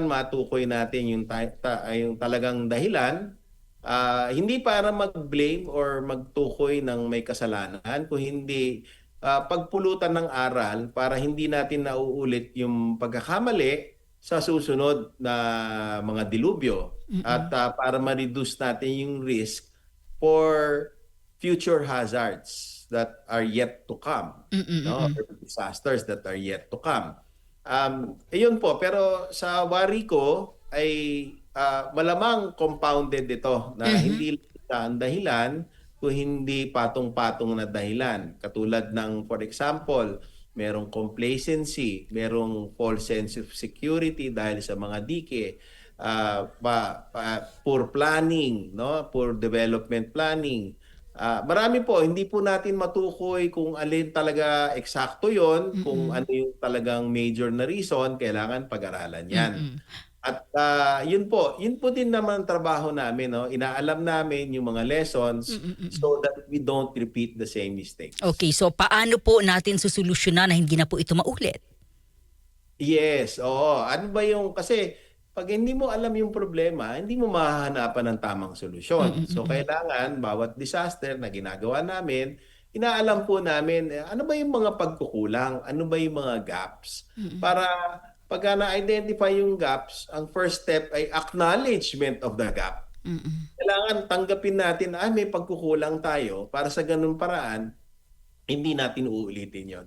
kailangan matukoy natin yung, ta- ta- yung talagang dahilan Ah, hindi para mag-blame or magtukoy ng may kasalanan, kung hindi ah, pagpulutan ng aral para hindi natin nauulit yung pagkakamali sa susunod na mga dilubyo at ah, para ma-reduce natin yung risk for future hazards that are yet to come Mm-mm. no? or disasters that are yet to come. Um, ayun po, pero sa wari ko ay ah, malamang compounded ito na hindi lang siya ang dahilan kung hindi patong-patong na dahilan. Katulad ng, for example, merong complacency, merong false sense of security dahil sa mga dike, ah, pa, pa- poor planning, no? poor development planning, Ah, marami po, hindi po natin matukoy kung alin talaga eksakto yon, kung ano yung talagang major na reason, kailangan pag-aralan yan. Mm-mm. At ah, yun po, yun po din naman ang trabaho namin, no? Inaalam namin yung mga lessons so that we don't repeat the same mistakes. Okay, so paano po natin susolusyonan na hindi na po ito maulit? Yes, oo. Ano ba yung kasi pag hindi mo alam yung problema, hindi mo mahahanapan ng tamang solusyon. So kailangan bawat disaster na ginagawa namin, inaalam po namin eh, ano ba yung mga pagkukulang, ano ba yung mga gaps para pag na-identify yung gaps, ang first step ay acknowledgement of the gap. Mm-mm. Kailangan tanggapin natin ay may pagkukulang tayo para sa ganung paraan hindi natin uulitin yon.